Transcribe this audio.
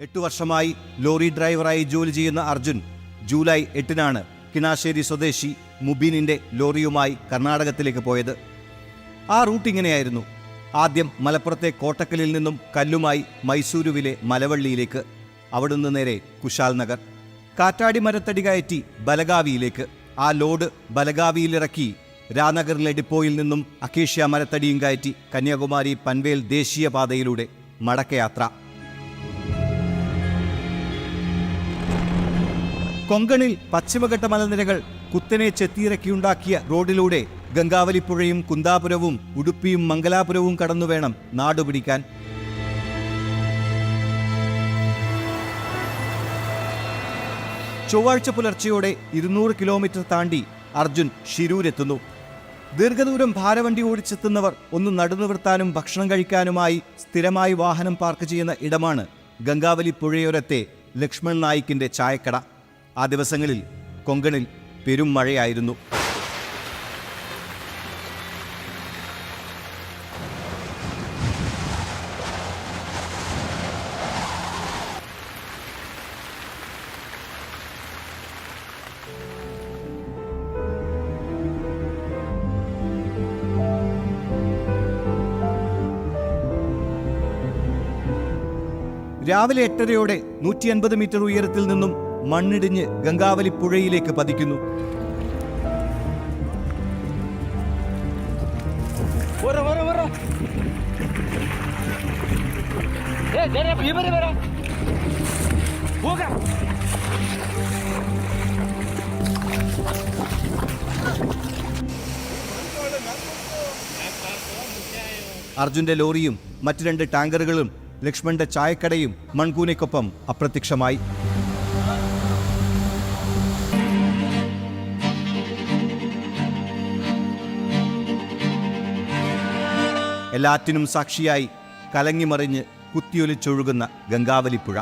എട്ടു വർഷമായി ലോറി ഡ്രൈവറായി ജോലി ചെയ്യുന്ന അർജുൻ ജൂലൈ എട്ടിനാണ് കിണാശ്ശേരി സ്വദേശി മുബീനിന്റെ ലോറിയുമായി കർണാടകത്തിലേക്ക് പോയത്. ആ റൂട്ട് ഇങ്ങനെയായിരുന്നു. ആദ്യം മലപ്പുറത്തെ കോട്ടക്കലിൽ നിന്നും കല്ലുമായി മൈസൂരുവിലെ മലവള്ളിയിലേക്ക് അവിടുന്ന് നേരെ കുശാൽ നഗർ. കാറ്റാടി മരത്തടി കയറ്റി ബലഗാവിയിലേക്ക്. ആ ലോഡ് ബലഗാവിയിലിറക്കി രാനഗറിലെ ഡിപ്പോയിൽ നിന്നും അക്കേഷ്യ മരത്തടിയും കയറ്റി കന്യാകുമാരി പൻവേൽ ദേശീയപാതയിലൂടെ മടക്കയാത്ര. കൊങ്കണിൽ പശ്ചിമഘട്ട മലനിരകൾ കുത്തനെ ചെത്തിയിറക്കിയുണ്ടാക്കിയ റോഡിലൂടെ ഗംഗാവലിപ്പുഴയും കുന്താപുരവും ഉടുപ്പിയും മംഗലാപുരവും കടന്നു വേണം നാടുപിടിക്കാൻ. ചൊവ്വാഴ്ച പുലർച്ചയോടെ ഇരുന്നൂറ് കിലോമീറ്റർ താണ്ടി അർജുൻ ഷിരൂരെത്തുന്നു ദീർഘദൂരം ഭാരവണ്ടി ഓടിച്ചെത്തുന്നവർ ഒന്ന് നടുനിവർത്താനും ഭക്ഷണം കഴിക്കാനുമായി സ്ഥിരമായി വാഹനം പാർക്ക് ചെയ്യുന്ന ഇടമാണ് ഗംഗാവലി പുഴയോരത്തെ ലക്ഷ്മൺ നായിക്കിന്റെ ചായക്കട. ആ ദിവസങ്ങളിൽ കൊങ്കണിൽ പെരും മഴയായിരുന്നു. രാവിലെ എട്ടരയോടെ നൂറ്റി അൻപത് മീറ്റർ ഉയരത്തിൽ നിന്നും മണ്ണിടിഞ്ഞ് ഗംഗാവലി പുഴയിലേക്ക് പതിക്കുന്നു. അർജുന്റെ ലോറിയും മറ്റു രണ്ട് ടാങ്കറുകളും ലക്ഷ്മണന്റെ ചായക്കടയും മൺകൂനയ്ക്കൊപ്പം അപ്രത്യക്ഷമായി. എല്ലാറ്റിനും സാക്ഷിയായി കലങ്ങിമറിഞ്ഞ് കുത്തിയൊലിച്ചൊഴുകുന്ന ഗംഗാവലിപ്പുഴ.